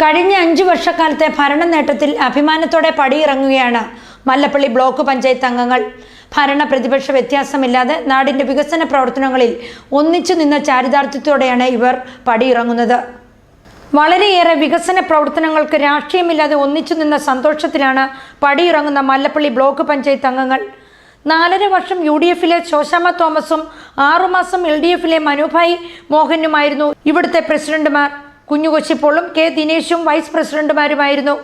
കഴിഞ്ഞ അഞ്ചു വർഷക്കാലത്തെ ഭരണ നേട്ടത്തിൽ അഭിമാനത്തോടെ പടിയിറങ്ങുകയാണ് മല്ലപ്പള്ളി ബ്ലോക്ക് പഞ്ചായത്ത് അംഗങ്ങൾ. ഭരണ പ്രതിപക്ഷ വ്യത്യാസമില്ലാതെ നാടിന്റെ വികസന പ്രവർത്തനങ്ങളിൽ ഒന്നിച്ചു നിന്ന ചാരിതാർത്ഥ്യത്തോടെയാണ് ഇവർ പടിയിറങ്ങുന്നത്. വളരെയേറെ വികസന പ്രവർത്തനങ്ങൾക്ക് രാഷ്ട്രീയമില്ലാതെ ഒന്നിച്ചു നിന്ന സന്തോഷത്തിലാണ് പടിയിറങ്ങുന്ന മല്ലപ്പള്ളി ബ്ലോക്ക് പഞ്ചായത്ത് അംഗങ്ങൾ. നാലര വർഷം യു ഡി എഫിലെ ശോശാമ തോമസും ആറുമാസം എൽ ഡി എഫിലെ മനുഭായ് മോഹനുമായിരുന്നു ഇവിടുത്തെ പ്രസിഡന്റുമാർ. കുഞ്ഞുകൊച്ചിപ്പോളും കെ ദിനേശും വൈസ് പ്രസിഡന്റുമാരുമായിരുന്നു.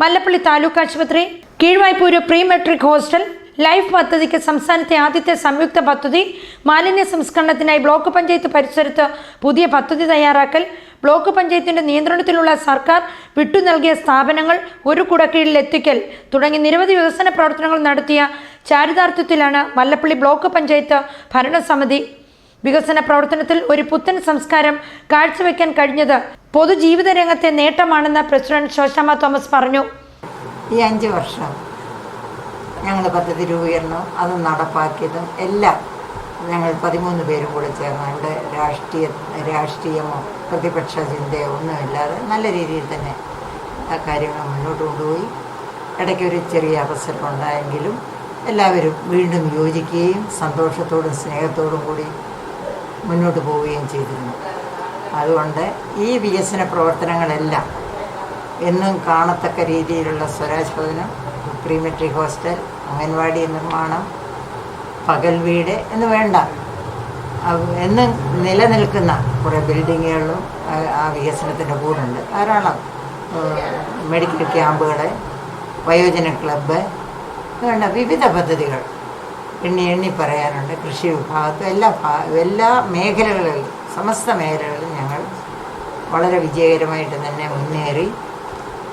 മല്ലപ്പള്ളി താലൂക്ക് ആശുപത്രി Keezhvaipur pre matric hostel life പദ്ധതിക്ക് സംസ്ഥാനത്തെ ആദ്യത്തെ സംയുക്ത പദ്ധതി മാലിന്യ സംസ്കരണത്തിനായി ബ്ലോക്ക് പഞ്ചായത്ത് പരിസരത്ത് പുതിയ പദ്ധതി തയ്യാറാക്കൽ ബ്ലോക്ക് പഞ്ചായത്തിന്റെ നിയന്ത്രണത്തിലുള്ള സർക്കാർ വിട്ടു നൽകിയ സ്ഥാപനങ്ങൾ ഒരു കുടക്കീഴിൽ എത്തിക്കൽ തുടങ്ങി നിരവധി വികസന പ്രവർത്തനങ്ങൾ നടത്തിയ ചാരിതാർത്ഥ്യത്തിലാണ് മല്ലപ്പള്ളി ബ്ലോക്ക് പഞ്ചായത്ത് ഭരണസമിതി വികസന പ്രവർത്തനത്തിൽ ഒരു പുത്തൻ സംസ്കാരം കാഴ്ചവെക്കാൻ കഴിഞ്ഞത് പൊതുജീവിത രംഗത്തെ നേട്ടമാണെന്ന് പ്രസിഡന്റ് ശോശാമ തോമസ് പറഞ്ഞു. ഈ അഞ്ച് വർഷം ഞങ്ങൾ പദ്ധതി രൂപീകരണം അത് നടപ്പാക്കിയതും എല്ലാം ഞങ്ങൾ പതിമൂന്ന് പേരും കൂടെ ചേർന്ന് ഇവിടെ രാഷ്ട്രീയ രാഷ്ട്രീയമോ പ്രതിപക്ഷ ചിന്തയോ ഒന്നുമില്ലാതെ നല്ല രീതിയിൽ തന്നെ ആ കാര്യങ്ങൾ മുന്നോട്ട് കൊണ്ടുപോയി. ഇടയ്ക്ക് ഒരു ചെറിയ അവസരം ഉണ്ടായെങ്കിലും എല്ലാവരും വീണ്ടും യോജിക്കുകയും സന്തോഷത്തോടും സ്നേഹത്തോടും കൂടി മുന്നോട്ട് പോവുകയും ചെയ്തിരുന്നു. അതുകൊണ്ട് ഈ വികസന പ്രവർത്തനങ്ങളെല്ലാം എന്നും കാണത്തക്ക രീതിയിലുള്ള സ്വരാജ് ഭവനം പ്രീമെട്രി ഹോസ്റ്റൽ അംഗൻവാടി നിർമ്മാണം പകൽ വീട് എന്ന് വേണ്ട. എന്നും നിലനിൽക്കുന്ന കുറേ ബിൽഡിങ്ങുകളും ആ വികസനത്തിന്റെ കൂടുണ്ട്. ധാരാളം മെഡിക്കൽ ക്യാമ്പുകൾ വയോജന ക്ലബ്ബ് വേണ്ട വിവിധ പദ്ധതികൾ. എണ്ണി എണ്ണി പറയാനുണ്ട് കൃഷി വിഭാഗത്തും എല്ലാ എല്ലാ മേഖലകളിലും സമസ്ത മേഖലകളിലും ഞങ്ങൾ വളരെ വിജയകരമായിട്ട് തന്നെ മുന്നേറി.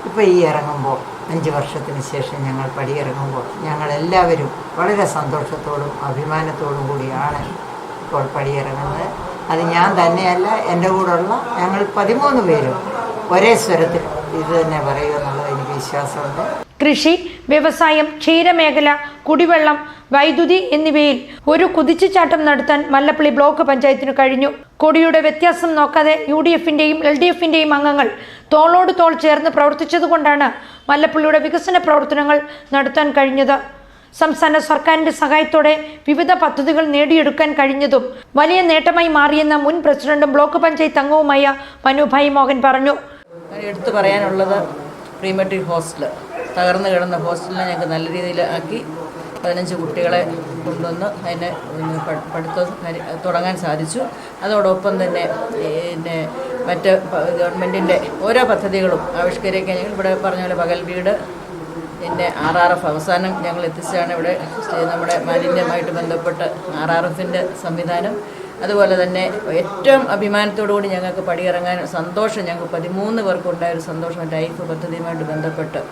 ഇപ്പോൾ ഈ ഇറങ്ങുമ്പോൾ അഞ്ച് വർഷത്തിന് ശേഷം ഞങ്ങൾ പടിയിറങ്ങുമ്പോൾ ഞങ്ങളെല്ലാവരും വളരെ സന്തോഷത്തോടും അഭിമാനത്തോടും കൂടിയാണ് ഇപ്പോൾ പടിയിറങ്ങുന്നത്. അത് ഞാൻ തന്നെയല്ല എന്റെ കൂടെയുള്ള ഞങ്ങൾ പതിമൂന്ന് പേരും ഒരേ സ്വരത്തിൽ ഇത് തന്നെ പറയുമെന്നുള്ളത് വിശ്വാസമുണ്ട്. കൃഷി വ്യവസായം ക്ഷീരമേഖല കുടിവെള്ളം വൈദ്യുതി എന്നിവയിൽ ഒരു കുതിച്ചുചാട്ടം നടത്താൻ മല്ലപ്പള്ളി ബ്ലോക്ക് പഞ്ചായത്തിന് കഴിഞ്ഞു. കൊടിയുടെ വ്യത്യാസം നോക്കാതെ യു ഡി എഫിന്റെയും എൽ ഡി എഫിന്റെയും അംഗങ്ങൾ തോളോട് തോൾ ചേർന്ന് പ്രവർത്തിച്ചതുകൊണ്ടാണ് മല്ലപ്പള്ളിയുടെ വികസന പ്രവർത്തനങ്ങൾ നടത്താൻ കഴിഞ്ഞത്. സംസ്ഥാന സർക്കാരിന്റെ സഹായത്തോടെ വിവിധ പദ്ധതികൾ നേടിയെടുക്കാൻ കഴിഞ്ഞതും വലിയ നേട്ടമായി മാറിയെന്ന മുൻ പ്രസിഡന്റും ബ്ലോക്ക് പഞ്ചായത്ത് അംഗവുമായ മനുഭായി മോഹൻ പറഞ്ഞു. എടുത്തു പറയാനുള്ളത് പ്രീമെട്രിക് ഹോസ്റ്റൽ തകർന്നു കിടന്ന ഹോസ്റ്റലിനെ ഞങ്ങൾക്ക് നല്ല രീതിയിൽ ആക്കി പതിനഞ്ച് കുട്ടികളെ കൊണ്ടുവന്ന് അതിനെ പഠിത്തം തുടങ്ങാൻ സാധിച്ചു. അതോടൊപ്പം തന്നെ പിന്നെ മറ്റ് ഗവൺമെന്റിന്റെ ഓരോ പദ്ധതികളും ആവിഷ്കരിക്കാൻ ഞങ്ങൾ ഇവിടെ പറഞ്ഞ പോലെ പകൽ വീട് പിന്നെ ആർ ആർ എഫ് അവസാനം ഞങ്ങൾ എത്തിച്ചാണ് ഇവിടെ നമ്മുടെ മാലിന്യമായിട്ട് ബന്ധപ്പെട്ട് ആർ ആർ എഫിന്റെ സംവിധാനം. അതുപോലെ തന്നെ ഏറ്റവും അഭിമാനത്തോടുകൂടി ഞങ്ങൾക്ക് പടിയിറങ്ങാൻ സന്തോഷം ഞങ്ങൾക്ക് പതിമൂന്ന് പേർക്കുണ്ടായ ഒരു സന്തോഷം ലൈഫ് പദ്ധതിയുമായിട്ട് ബന്ധപ്പെട്ട്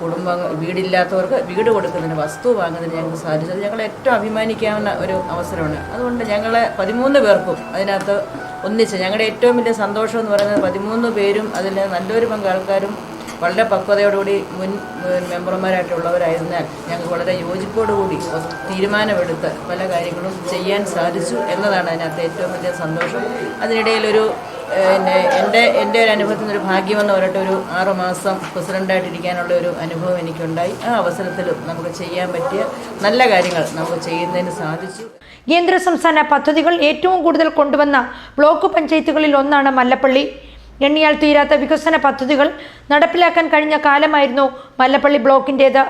കുടുംബം വീടില്ലാത്തവർക്ക് വീട് കൊടുക്കുന്നതിന് വസ്തു വാങ്ങുന്നതിന് ഞങ്ങൾക്ക് സാധിച്ചത്. ഞങ്ങളെ ഏറ്റവും അഭിമാനിക്കാവുന്ന ഒരു അവസരമാണ്. അതുകൊണ്ട് ഞങ്ങളെ പതിമൂന്ന് പേർക്കും അതിനകത്ത് ഒന്നിച്ച് ഞങ്ങളുടെ ഏറ്റവും വലിയ സന്തോഷം എന്ന് പറയുന്നത് പതിമൂന്ന് പേരും അതിൽ നല്ലൊരു പങ്ക് ആൾക്കാരും വളരെ പക്വതയോടുകൂടി മുൻ മെമ്പർമാരായിട്ടുള്ളവരായതിനാൽ ഞങ്ങൾക്ക് വളരെ യോജിപ്പോടുകൂടി തീരുമാനമെടുത്ത് പല കാര്യങ്ങളും ചെയ്യാൻ സാധിച്ചു എന്നതാണ് അതിനകത്ത് ഏറ്റവും വലിയ സന്തോഷം. അതിനിടയിലൊരു പിന്നെ എന്റെ എന്റെ ഒരു അനുഭവത്തിൽ നിന്നൊരു ഭാഗ്യമെന്ന് പറഞ്ഞിട്ട് ഒരു ആറുമാസം പ്രസിഡന്റായിട്ടിരിക്കാനുള്ള ഒരു അനുഭവം എനിക്കുണ്ടായി. ആ അവസരത്തിലും നമുക്ക് ചെയ്യാൻ പറ്റിയ നല്ല കാര്യങ്ങൾ നമുക്ക് ചെയ്യുന്നതിന് സാധിച്ചു. കേന്ദ്ര സംസ്ഥാന പദ്ധതികൾ ഏറ്റവും കൂടുതൽ കൊണ്ടുവന്ന ബ്ലോക്ക് പഞ്ചായത്തുകളിൽ ഒന്നാണ് മല്ലപ്പള്ളി. എണ്ണിയാൽ തീരാത്ത വികസന പദ്ധതികൾ നടപ്പിലാക്കാൻ കഴിഞ്ഞ കാലമായിരുന്നു മല്ലപ്പള്ളി ബ്ലോക്കിന്റേത്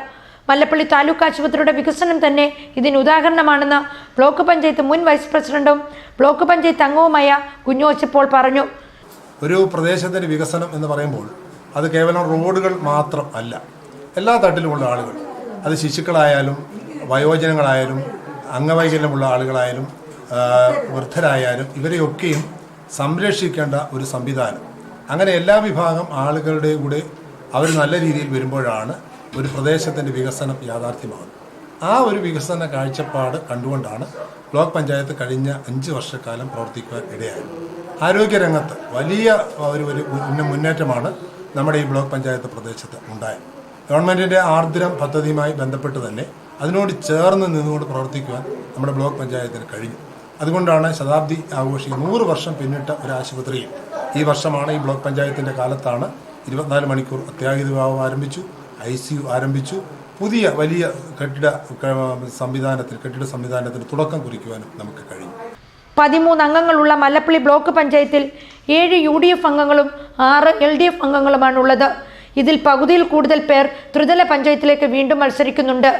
മല്ലപ്പള്ളി താലൂക്ക് ആശുപത്രിയുടെ വികസനം തന്നെ ഇതിന് ഉദാഹരണമാണെന്ന് ബ്ലോക്ക് പഞ്ചായത്ത് മുൻ വൈസ് പ്രസിഡന്റും ബ്ലോക്ക് പഞ്ചായത്ത് അംഗവുമായ കുഞ്ഞോച്ചപ്പോൾ പറഞ്ഞു. ഒരു പ്രദേശത്തിന്റെ വികസനം എന്ന് പറയുമ്പോൾ അത് കേവലം റോഡുകൾ മാത്രം അല്ല എല്ലാ തട്ടിലുമുള്ള ആളുകൾ അത് ശിശുക്കളായാലും വയോജനങ്ങളായാലും അംഗവൈകല്യമുള്ള ആളുകളായാലും വൃദ്ധരായാലും ഇവരെയൊക്കെയും സംരക്ഷിക്കേണ്ട ഒരു സംവിധാനം. അങ്ങനെ എല്ലാ വിഭാഗം ആളുകളുടെ കൂടെ അവർ നല്ല രീതിയിൽ വരുമ്പോഴാണ് ഒരു പ്രദേശത്തിന്റെ വികസനം യാഥാർത്ഥ്യമാകുന്നത്. ആ ഒരു വികസന കാഴ്ചപ്പാട് കണ്ടുകൊണ്ടാണ് ബ്ലോക്ക് പഞ്ചായത്ത് കഴിഞ്ഞ അഞ്ച് വർഷക്കാലം പ്രവർത്തിക്കുവാൻ ഇടയായത്. ആരോഗ്യരംഗത്ത് വലിയ ഒരു ഒരു മുന്നേറ്റമാണ് നമ്മുടെ ഈ ബ്ലോക്ക് പഞ്ചായത്ത് പ്രദേശത്ത് ഉണ്ടായത്. ഗവൺമെന്റിന്റെ ആർദ്രം പദ്ധതിയുമായി ബന്ധപ്പെട്ട് തന്നെ അതിനോട് ചേർന്ന് നിന്നുകൊണ്ട് പ്രവർത്തിക്കുവാൻ നമ്മുടെ ബ്ലോക്ക് പഞ്ചായത്തിന് കഴിഞ്ഞു. അതുകൊണ്ടാണ് ശതാബ്ദി ആഘോഷിക്കുന്ന നൂറ് വർഷം പിന്നിട്ട ഒരു ആശുപത്രിയിൽ ഈ വർഷമാണ് ഈ ബ്ലോക്ക് പഞ്ചായത്തിന്റെ കാലത്താണ് ഇരുപത്തിനാല് മണിക്കൂർ അത്യാഹിത വിഭാഗം ആരംഭിച്ചു ഐ സി യു ആരംഭിച്ചു. പുതിയ വലിയ കെട്ടിട സംവിധാനത്തിൽ കെട്ടിട സംവിധാനത്തിന് തുടക്കം കുറിക്കുവാനും നമുക്ക് കഴിയും പതിമൂന്ന് അംഗങ്ങളുള്ള മല്ലപ്പള്ളി ബ്ലോക്ക് പഞ്ചായത്തിൽ ഏഴ് യു ഡി എഫ് അംഗങ്ങളും ആറ് എൽ ഡി എഫ് അംഗങ്ങളുമാണുള്ളത്. ഇതിൽ പകുതിയിൽ കൂടുതൽ പേർ ത്രിതല പഞ്ചായത്തിലേക്ക് വീണ്ടും മത്സരിക്കുന്നുണ്ട്.